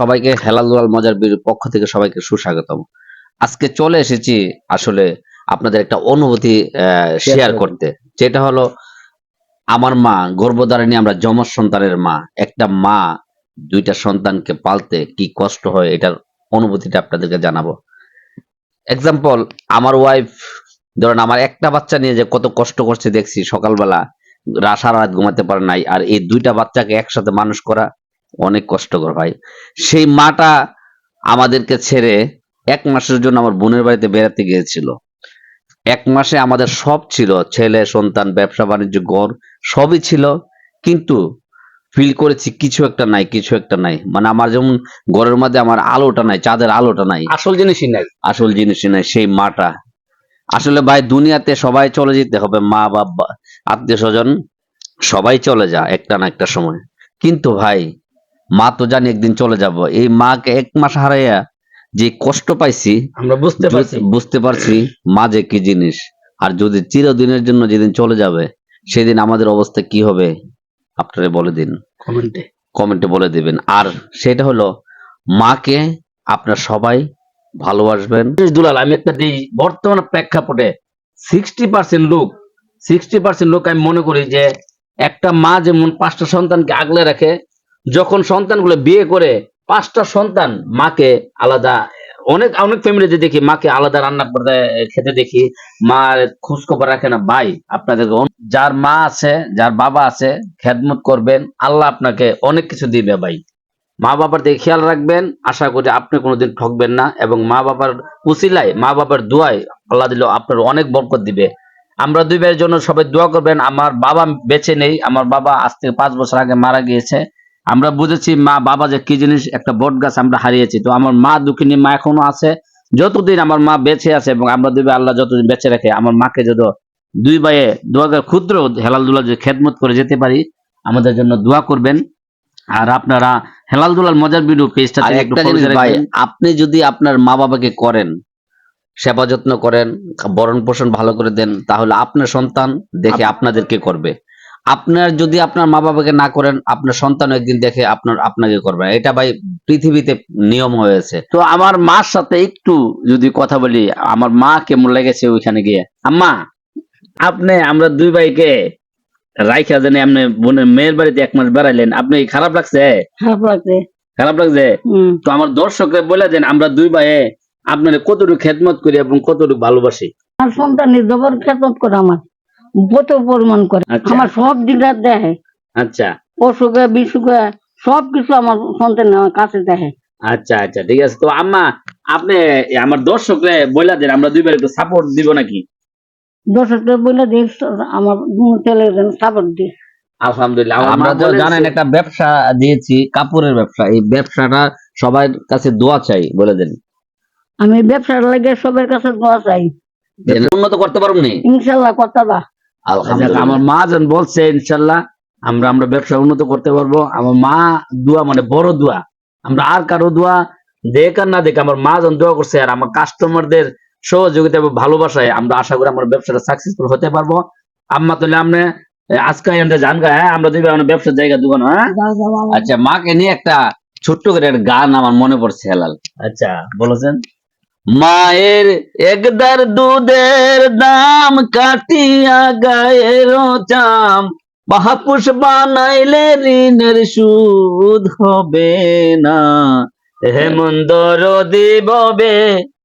সবাইকে হেলাল দুলাল মজার পক্ষ থেকে সবাইকে সুস্বাগতম। আজকে চলে এসেছি আসলে আপনাদের একটা অনুভূতি শেয়ার করতে। যেটা হলো আমার মা গর্ভধারিণী আমরা যমজ সন্তানের মা। একটা মা দুইটা সন্তানকে পালতে কি কষ্ট হয় এটার অনুভূতিটা আপনাদেরকে জানাব। এক্সাম্পল আমার ওয়াইফ ধরেন আমার একটা বাচ্চা নিয়ে যে কত কষ্ট করছে দেখছি সকালবেলা সারা রাত ঘুমাতে পারে নাই আর এই দুইটা বাচ্চাকে একসাথে মানুষ করা অনেক কষ্টকর ভাই। সেই মাটা আমাদেরকে ছেড়ে এক মাসের জন্য আমার বোনের বাড়িতে বেড়াতে গিয়েছিল। এক মাসে আমাদের সব ছিল ছেলে সন্তান ব্যবসা বাণিজ্য গড় সবই ছিল। কিন্তু ফিল করেছি কিছু একটা নাই কিছু একটা নাই। মানে আমার যেমন ঘরের মধ্যে আমার আলোটা নাই চাঁদের আলোটা নাই। আসল জিনিসই নাই। আসল জিনিসই নাই সেই মাটা। আসলে ভাই দুনিয়াতে সবাই চলে যেতে হবে মা বাবা আত্মীয় স্বজন সবাই চলে যা একটা না একটা সময়। কিন্তু ভাই মা তো জানি একদিন চলে যাব। এই মাকে এক মাস হারাইয়া যে কষ্ট পাইছি আমরা বুঝতে পারছি। বুঝতে পারছি মা যে কি জিনিস। আর যদি চিরদিনের জন্য যেদিন চলে যাবে সেদিন আমাদের অবস্থা কি হবে? আপনারা বলে দিন। কমেন্টে। কমেন্টে বলে দিবেন। আর সেটা হলো মাকে আপনার সবাই ভালোবাসবেন। দুলাল আমি একটা দিই। বর্তমান প্রেক্ষাপটে সিক্সটি পার্সেন্ট লোক সিক্সটি পার্সেন্ট লোক আমি মনে করি যে একটা মা যেমন পাঁচটা সন্তানকে আগলে রাখে যখন সন্তানগুলো বিয়ে করে, পাঁচটা সন্তান মাকে আলাদা, অনেক অনেক ফ্যামিলিতে দেখি মাকে আলাদা রান্না করতে খেতে দেখি। মা খোঁজ খবর রাখে না, ভাই, আপনাদেরকে অন- যার মা আছে, যার বাবা আছে, খেদমত করবেন, আল্লাহ আপনাকে অনেক কিছু দিবে ভাই। মা বাবার দিকে খেয়াল রাখবেন, আশা করি আপনি কোনোদিন ঠকবেন না এবং মা বাবার উসিলায় মা বাবার দোয়ায় আল্লাহ দিল আপনার অনেক বরকত দিবে। আমরা দুই ভাইয়ের জন্য সবাই দোয়া করবেন, আমার বাবা বেঁচে নেই, আমার বাবা আজ থেকে পাঁচ বছর আগে মারা গিয়েছে। আমরা বুঝেছি মা বাবা যে কি জিনিস একটা বট গাছ আমরা হারিয়েছি। তো আমার মা দুঃখিনী মা এখনও আছে। যতদিন আমার মা বেঁচে আছে এবং আমরা দুই ভাই আল্লাহ যতদিন বেঁচে রাখে আমার মাকে যদি দুই ভাইয়ে দোয়া করে ক্ষুদ্র হেলাল দুলা যদি খেদমত করে যেতে পারি আমাদের জন্য দোয়া করবেন। আর আপনারা হেলাল দুলাল মজার ভিডিও পেজটা একটা জিনিস ভাই আপনি যদি আপনার মা বাবাকে করেন সেবা যত্ন করেন বরণ পোষণ ভালো করে দেন তাহলে আপনার সন্তান দেখে আপনাদেরকে করবে? আপনার যদি আপনার মা বাবাকে না করেন আপনার সন্তান একদিন দেখে আপনার আপনাকে করবে। এটা ভাই পৃথিবীতে নিয়ম হয়েছে। তো আমার মার সাথে একটু যদি কথা বলি আমার মা কেমন লেগেছে ওইখানে গিয়ে? আম্মা আপনি আমরা দুই ভাইকে রাইখা জানি আপনি বোনের মেয়ের বাড়িতে এক মাস বেড়াইলেন। আপনি খারাপ লাগছে? খারাপ লাগছে। খারাপ লাগছে? তো আমার দর্শকরা বলে দেন আমরা দুই ভাইয়ে আপনার কতটুকু খেদমত করি এবং কতটুকু ভালোবাসি? আমার সন্তানের জবর খেতত করে আমার। কত পরিমাণ করে। আচ্ছা। আমার সব দিকটা দেখে। আচ্ছা। অসুখে বিসুখে সব কিছু আমার সন্তান আমার কাছে দেখে। আচ্ছা আচ্ছা ঠিক আছে। তো আম্মা আপনি আমার দর্শকরা দেন আমরা দুই ভাই একটু সাপোর্ট দিব নাকি? দর্শকদের বলে দিস আমার ছেলে সাপোর্ট দিস আলহামদুলিল্লাহ আমরা তো জানেন একটা ব্যবসা দিয়েছি কাপড়ের ব্যবসা। এই ব্যবসাটা সবার কাছে দোয়া চাই বলে দেন। আমি ব্যবসার লাগে সবার কাছে দোয়া চাই। উন্নত করতে পারব নি? ইনশাল্লাহ আলহামদুলিল্লাহ আমার মা যেন বলছে ইনশাল্লাহ আমরা আমরা ব্যবসা উন্নত করতে পারব। আমার মা দোয়া মানে বড় দোয়া। আমরা আর কারও দোয়া দেখ আর না দেখ আমার মা যেন দোয়া করছে আর আমার কাস্টমারদের সহযোগিতা এবং ভালোবাসায় আমরা আশা করি আমার ব্যবসাটা সাকসেসফুল হতে পারব। আম্মা তাহলে আমরা আজকে আমরা জানগা হ্যাঁ? আমরা দুই ভাই ব্যবসার জায়গা দোকান হ্যাঁ? আচ্ছা মাকে নিয়ে একটা ছোট্ট করে একটা গান আমার মনে পড়ছে হেলাল। আচ্ছা বলেছেন? মায়ের একদার দুধের দাম কাটিয়া গায়ের চাম মহাপুষ বানাইলে ঋণের সুদ হবে না হেমন্দর দিববে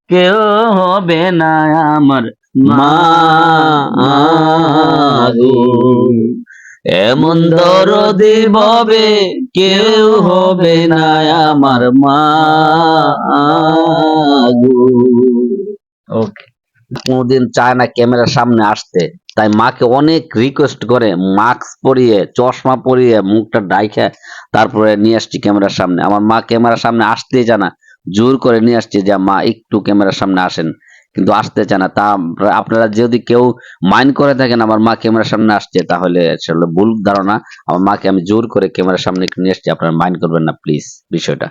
কেউ হবে না আমার মা। এমন দরদি ববে কেউ হবে না আমার মা। ওকে কোনোদিন চায় না ক্যামেরার সামনে আসতে। তাই মাকে অনেক রিকোয়েস্ট করে মাস্ক পরিয়ে, চশমা পরিয়ে, মুখটা ডাইখে তারপরে নিয়ে আসছি ক্যামেরার সামনে। আমার মা ক্যামেরার সামনে আসতেই জানা জোর করে নিয়ে আসছে যে, মা, একটু ক্যামেরার সামনে আসেন। কিন্তু আসতে চায় না। তা আপনারা যদি কেউ মাইন্ড করে থাকেন, আমার মা ক্যামেরার সামনে আসছে, তাহলে ভুল ধারণা। আমার মাকে আমি জোর করে ক্যামেরার সামনে নিয়ে আসছি, আপনারা মাইন্ড করবেন না প্লিজ বিষয়টা।